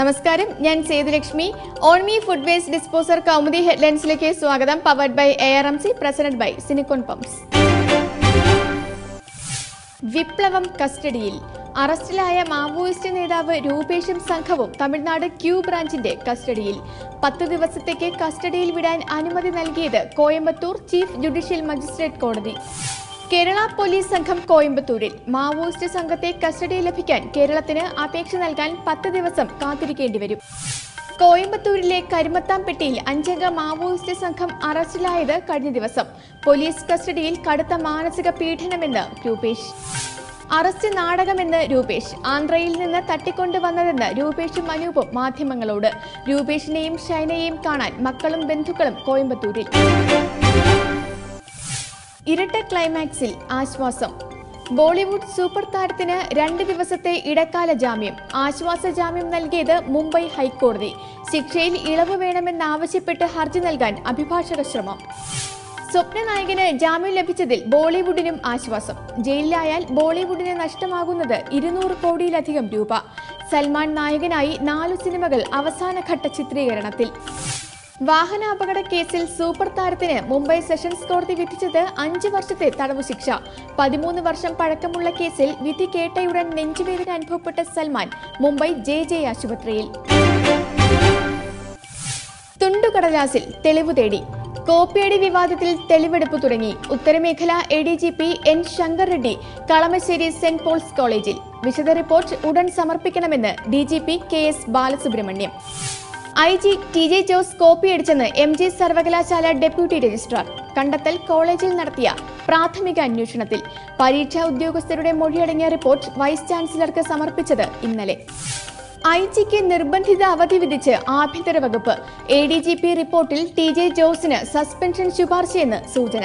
നമസ്കാരം ഞാൻ Sethulakshmi. Omni food waste disposer Kaumudi ഹെഡ്ലൈൻസിലേക്ക് സ്വാഗതം. Powered by A R M C presented by Sinicon pumps വിപ്ലവം കസ്റ്റഡിയിൽ. അറസ്റ്റിലായ മാവോയിസ്റ്റ് നേതാവ് രൂപേഷും സംഘവും തമിഴ്നാട് ക്യൂ ബ്രാഞ്ചിന്റെ കസ്റ്റഡിയിൽ. പത്ത് ദിവസത്തേക്ക് കസ്റ്റഡിയിൽ വിടാൻ അനുമതി നൽകിയത് കോയമ്പത്തൂർ ചീഫ് ജുഡീഷ്യൽ മജിസ്ട്രേറ്റ് കോടതി. കേരള പോലീസ് സംഘം കോയമ്പത്തൂരിൽ മാവോയിസ്റ്റ് സംഘത്തെ കസ്റ്റഡിയിൽ ലഭിക്കാൻ കേരളത്തിന് അപേക്ഷ നൽകാൻ പത്ത് ദിവസം കാത്തിരിക്കേണ്ടി വരും. കോയമ്പത്തൂരിലെ കരിമത്താംപെട്ടിയിൽ അഞ്ചംഗ മാവോയിസ്റ്റ് സംഘം അറസ്റ്റിലായത് കഴിഞ്ഞ ദിവസം. പോലീസ് കസ്റ്റഡിയിൽ കടുത്ത മാനസിക പീഡനമെന്ന് രൂപേഷ്. അറസ്റ്റ് നാടകമെന്ന് രൂപേഷ്. ആന്ധ്രയിൽ നിന്ന് തട്ടിക്കൊണ്ടുവന്നതെന്ന് രൂപേഷും അനൂപും മാധ്യമങ്ങളോട്. രൂപേഷിനെയും ഷൈനയെയും കാണാൻ മക്കളും ബന്ധുക്കളും കോയമ്പത്തൂരിൽ. ഇരട്ട ക്ലൈമാക്സിൽ ആശ്വാസം. ബോളിവുഡ് സൂപ്പർ താരത്തിന് രണ്ട് ദിവസത്തെ ഇടക്കാല ജാമ്യം. ആശ്വാസ ജാമ്യം നൽകിയത് മുംബൈ ഹൈക്കോടതി. ശിക്ഷയിൽ ഇളവ് വേണമെന്നാവശ്യപ്പെട്ട് ഹർജി നൽകാൻ അഭിഭാഷക ശ്രമം. സ്വപ്ന നായകന് ജാമ്യം ലഭിച്ചതിൽ ബോളിവുഡിനും ആശ്വാസം. ജയിലിലായാൽ ബോളിവുഡിന് നഷ്ടമാകുന്നത് ഇരുന്നൂറ് കോടിയിലധികം രൂപ. സൽമാൻ നായകനായി നാലു സിനിമകൾ അവസാനഘട്ട ചിത്രീകരണത്തിൽ. വാഹനാപകട കേസിൽ സൂപ്പർ താരത്തിന് മുംബൈ സെഷൻസ് കോടതി വിധിച്ചത് അഞ്ച് വർഷത്തെ തടവ് ശിക്ഷ. പതിമൂന്ന് വർഷം പഴക്കമുള്ള കേസിൽ വിധി കേട്ടയുടൻ നെഞ്ചുവേദന അനുഭവപ്പെട്ട സൽമാൻ മുംബൈ ജെ ജെ ആശുപത്രിയിൽ. തുണ്ടുകടലാസിൽ തെളിവ് തേടി. കോപ്പിയടി വിവാദത്തിൽ തെളിവെടുപ്പ് തുടങ്ങി. ഉത്തരമേഖല A D G P N Shankar Reddy Kalamassery saint Paul's കോളേജിൽ. വിശദ റിപ്പോർട്ട് ഉടൻ സമർപ്പിക്കണമെന്ന് D G P K S Balasubramaniam. I G T J Jose കോപ്പിയടിച്ചെന്ന് M G സർവകലാശാല ഡെപ്യൂട്ടി രജിസ്ട്രാർ കണ്ടെത്തൽ കോളേജിൽ നടത്തിയ പ്രാഥമിക അന്വേഷണത്തിൽ പരീക്ഷാ ഉദ്യോഗസ്ഥരുടെ മൊഴിയടങ്ങിയ റിപ്പോർട്ട് വൈസ് ചാൻസലർക്ക് സമർപ്പിച്ചത് ഇന്നലെ. ഐ ജിക്ക് നിർബന്ധിത അവധി വിധിച്ച് ആഭ്യന്തര വകുപ്പ് എ ഡി ജി പി റിപ്പോർട്ടിൽ ടി ജെ ജോസിന് സസ്പെൻഷൻ ശുപാർശയെന്ന് സൂചന.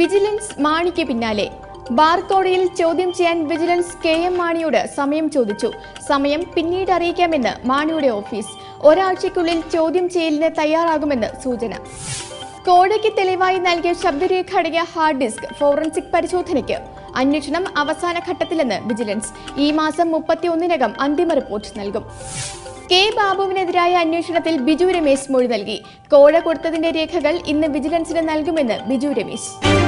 വിജിലൻസ് മാണിക്ക് പിന്നാലെ. ബാർക്കോടയിൽ ചോദ്യം ചെയ്യാൻ വിജിലൻസ് കെ എം മാണിയോട് സമയം ചോദിച്ചു. സമയം പിന്നീട് അറിയിക്കാമെന്ന് മാണിയുടെ ഓഫീസ്. ഒരാഴ്ചയ്ക്കുള്ളിൽ ചോദ്യം ചെയ്യലിന് തയ്യാറാകുമെന്ന് സൂചന. കോടയ്ക്ക് തെളിവായി നൽകിയ ശബ്ദരേഖ ഹാർഡ് ഡിസ്ക് ഫോറൻസിക് പരിശോധനയ്ക്ക്. അന്വേഷണം അവസാന ഘട്ടത്തിലെന്ന് വിജിലൻസ്. ഈ മാസം മുപ്പത്തിയൊന്നിനകം അന്തിമ റിപ്പോർട്ട് നൽകും. കെ ബാബുവിനെതിരായ അന്വേഷണത്തിൽ ബിജു രമേശ് മൊഴി നൽകി. കോഴ കൊടുത്തതിന്റെ രേഖകൾ ഇന്ന് വിജിലൻസിന് നൽകുമെന്ന് ബിജു രമേശ്.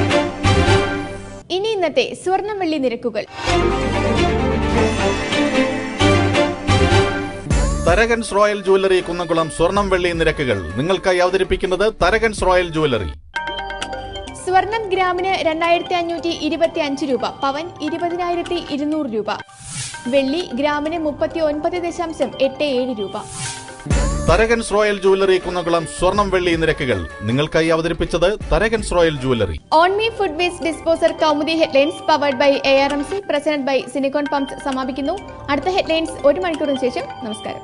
ഇനി ഇന്നത്തെ സ്വർണം വെള്ളി നിരക്കുകൾ. തരകൻസ് റോയൽ ജുവലറി കുന്നംകുളം സ്വർണം വെള്ളി നിരക്കുകൾ നിങ്ങൾക്കായി അവതരിപ്പിക്കുന്നത് തരകൻസ് റോയൽ ജുവലറി സ്വർണം ഗ്രാമിന് രണ്ടായിരത്തി അഞ്ഞൂറ്റി ഇരുപത്തി അഞ്ച് രൂപ പവൻ ഇരുപതിനായിരത്തി ഇരുന്നൂറ് രൂപ. വെള്ളി ഗ്രാമിന് മുപ്പത്തി ഒൻപത് ദശാംശം എട്ട് ഏഴ് രൂപ. തരകൻസ് റോയൽ ജുവല്ലറി കുന്നംകുളം സ്വർണം വെള്ളി നിരക്കുകൾ നിങ്ങൾക്കായി അവതരിപ്പിച്ചത് Tharakan's royal jewellery. Omni food waste disposer Kaumudi headlines powered by A R M C present by Sinicon pumps സമാപിക്കുന്നു അടുത്ത ഹെഡ്ലൈൻസ് ഒരു മണിക്കൂറിന് ശേഷം നമസ്കാരം.